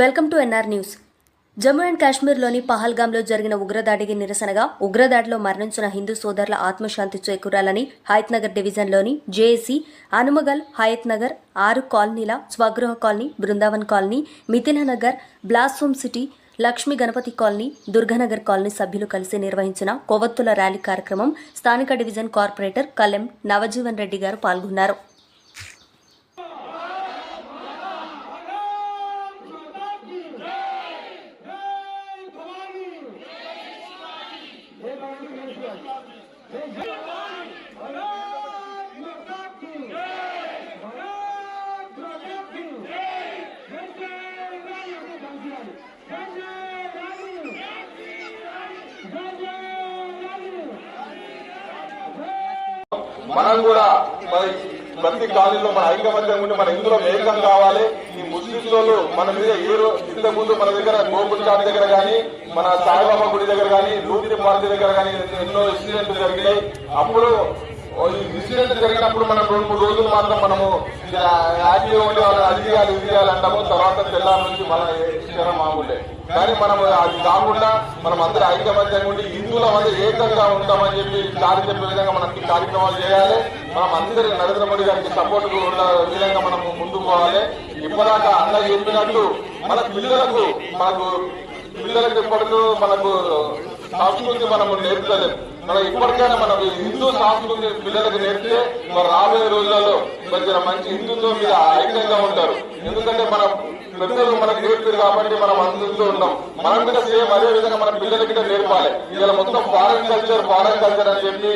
Welcome to NR news. Jammu and కాశ్మీర్లోని పహల్గామ్లో జరిగిన ఉగ్రదాడికి నిరసనగా ఉగ్రదాడిలో మరణించిన హిందూ సోదరుల ఆత్మశాంతి చేకూరాలని హయత్ నగర్ డివిజన్లోని జేఏసీ అనుమగల్ హయత్ నగర్ ఆరు కాలనీల Swagruha colony Brindavan colony Mithilanagar blossom city Lakshmi Ganapathi colony Durganagar colony సభ్యులు కలిసి నిర్వహించిన కొవ్వొత్తుల ర్యాలీ కార్యక్రమం స్థానిక డివిజన్ కార్పొరేటర్ కలెం నవజీవన్ రెడ్డి గారు పాల్గొన్నారు. మనం కూడా మరి ప్రతి కాలనీలో మన ఐకమత్యం ఉంటే మన ఇందులో ఏకం కావాలి ఈ మన మీద ఏ రో- ముందు మన దగ్గర గోకుల్ చాట్ దగ్గర కానీ మన సాయిబాబా గుడి దగ్గర కానీ లూతి పార్టీ దగ్గర కానీ ఎన్నో ఇన్సిడెంట్లు జరిగినాయి. అప్పుడు ఈ ఇన్సిడెంట్ జరిగినప్పుడు మనం రెండు మూడు రోజులు మాత్రం మనము యాక్టివ్ ఉండి వాళ్ళని అది చేయాలి ఇది చేయాలి అంటాము. తర్వాత తెల్లారి నుంచి మన క్షణం మామూలే కానీ మనం అది కాకుండా మనం అందరూ ఐకమత్యంగా ఉండి హిందువుల మధ్య ఏకంగా ఉంటామని చెప్పి దారి చెప్పే విధంగా మనం ఈ కార్యక్రమాలు చేయాలి. మనం అందరి నరేంద్ర మోడీ గారికి సపోర్ట్ ఉన్న విధంగా మనం ముందుకు పోవాలి. ఇప్పటిదాకా అన్న చెప్పినట్టు మన పిల్లలకు మనకు పిల్లలకు ఇప్పటికూ మనకు సంస్కృతి మనము నేర్పలేము మనం ఇప్పటికైనా మనం హిందూ సంస్కృతి పిల్లలకు నేర్పితే మరి రాబోయే రోజులలో కొంచెం మంచి హిందుత్వం మీద ఐక్యంగా ఉంటారు. ఎందుకంటే మనం పెద్దలు మనకు నేర్పారు కాబట్టి మనం అందుతూ ఉన్నాం. మనం కూడా సేమ్ అదే విధంగా మన పిల్లలకి కూడా నేర్పాలి. ఇలా మొత్తం ఫారెన్ కల్చర్ ఫారెన్ కల్చర్ అని చెప్పి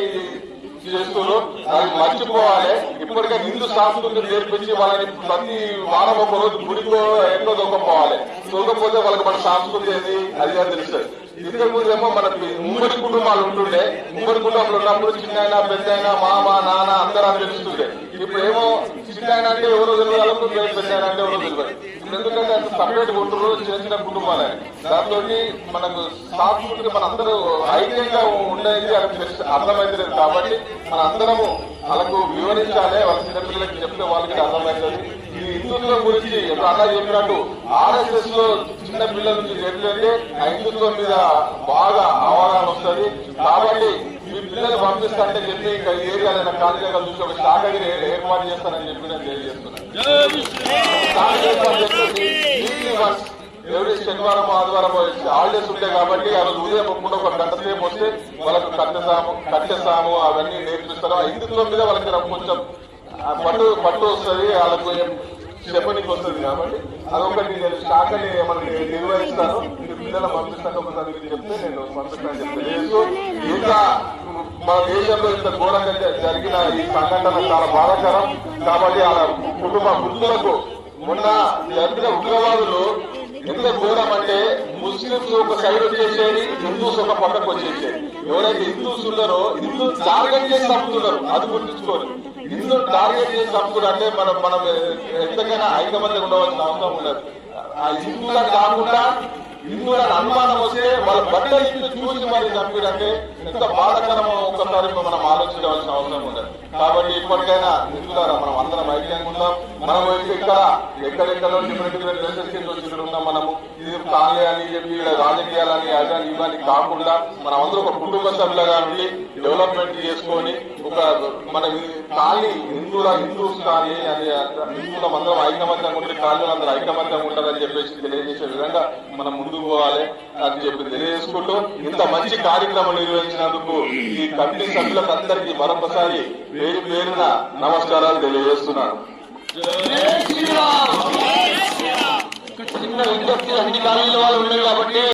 చేస్తున్నారు. అది మర్చిపోవాలి. ఇప్పటికే హిందూ సంస్కృతిని నేర్పించి వాళ్ళని ప్రతి వారం ఒక రోజు గుడికో ఎన్నో దొంగపోవాలి దొంగపోతే వాళ్ళకి మన సంస్కృతి అది అది అని తెలుస్తుంది. ఇంతకు ముందేమో మన ఉమ్మడి కుటుంబాలు ఉంటుండే. ఉమ్మడి కుటుంబంలో ఉన్నప్పుడు చిన్న పెద్ద మామ నాన్న అందరూ తెలుస్తుండే ఇప్పుడు ఏమో చిన్న అంటే ఎవరో తెలియదు పెద్ద అంటే ఎవరో తెలియదు. ఎందుకంటే అంత సపరేట్ ఉంటున్నారు చిన్న చిన్న కుటుంబాలే. దాంతో మనకు మన మనందరూ ఐక్యంగా ఉండేది అది అర్థమైతే కాబట్టి మన అందరము వాళ్ళకు వివరించాలి వాళ్ళ చిన్నపిల్లలకి చెప్తే వాళ్ళకి అర్థమవుతుంది. ఈ హిందుత్వం గురించి అన్న చెప్పినట్టు ఆర్ఎస్ఎస్లో చిన్న పిల్లల నుంచి ఎట్లంటే ఆ హిందుత్వం మీద బాగా అవగాహన వస్తుంది. కాబట్టి మీ పిల్లలు పంపిస్తానంటే చెప్పి ఇంకా ఏరియాలైనా కాలేజీగా చూసి ఒక శాఖగిరి ఏర్పాటు చేస్తానని చెప్పి నేను తెలియజేస్తున్నాను. ఎవరి శనివారం ఆదివారం హాలిడేస్ ఉంటాయి కాబట్టి ఆ రోజు ఉదయం కూడా ఒక గంట సేపు వస్తే వాళ్ళకు కట్టెసాము కట్టెసాము అవన్నీ నేర్పిస్తారు. హిందుత్వం మీద వాళ్ళకి కొంచెం ఆ పట్టు పట్టు వస్తుంది వాళ్ళకు చెప్పనికి వస్తుంది కాబట్టి అదొకటి నేను శాఖని మనకి నిర్వహిస్తాను మీరు పిల్లలు పంపిస్తాను ఒకసారి మీరు చెప్తే నేను పంపిస్తాను ఇంకా మన దేశంలో ఇంత ఘోరంగా జరిగిన ఈ సంఘటన చాలా బాధాకరం. కాబట్టి వాళ్ళ కుటుంబ వృద్ధులకు మొన్న జరిగిన ఉగ్రవాదులు ఎంత దూరం అంటే ముస్లింస్ ఒక సైడ్ వచ్చేసేది హిందూస్ ఒక పక్కకు వచ్చేసేది. ఎవరైతే హిందూస్ ఉన్నారో హిందూ టార్గెట్ చేసి చంపుతున్నారు. అది గుర్తుంచుకోరు హిందూ టార్గెట్ చేసి చంపుతున్నారు అంటే మనం మనం ఎంతకైనా ఐకమత్యం ఉండవలసిన అవసరం ఉండదు. ఆ హిందువుల కాకుండా హిందువుల అనుమానం వస్తే వాళ్ళ బట్టలు చూసి మరి చంపిడంటే ఎంత బాధకరమో ఒక్కసారి మనం ఆలోచించవలసిన అవసరం ఉండదు. కాబట్టి ఇప్పటికైనా హిందువులారా మనం అందరం ఐక్యంగా ఉందాం. మనం ఇక్కడ ఎక్కడెక్కడో డిఫరెంట్ డిఫరెంట్ ప్లేసెస్ కింద వచ్చి ఇక్కడ ఉన్నాం మనము. ఇది కాలే అని చెప్పి రాజకీయాలని అదని ఇవన్నీ కాకుండా మనం అందరూ ఒక కుటుంబ సభ్యులుగా ఉండి డెవలప్మెంట్ చేసుకొని ఒక మన కాలి హిందువుల హిందూస్ కానీ అని హిందువుల అందరం ఐకమత్యంగా ఉంటే కాళ్ళు అందరూ ఐకమత్యంగా ఉంటారని చెప్పేసి తెలియజేసే విధంగా మనం ముందుకు పోవాలి అని చెప్పి తెలియజేసుకుంటూ ఇంత మంచి కార్యక్రమం నిర్వహించినందుకు ఈ కమిటీ సభ్యులకు అందరికీ మరొకసారి పేరు పేరున నమస్కారాలు తెలియజేస్తున్నాను. చిన్న విజ్ఞప్తి అన్ని కాలంలో వాళ్ళు ఉన్నారు కాబట్టి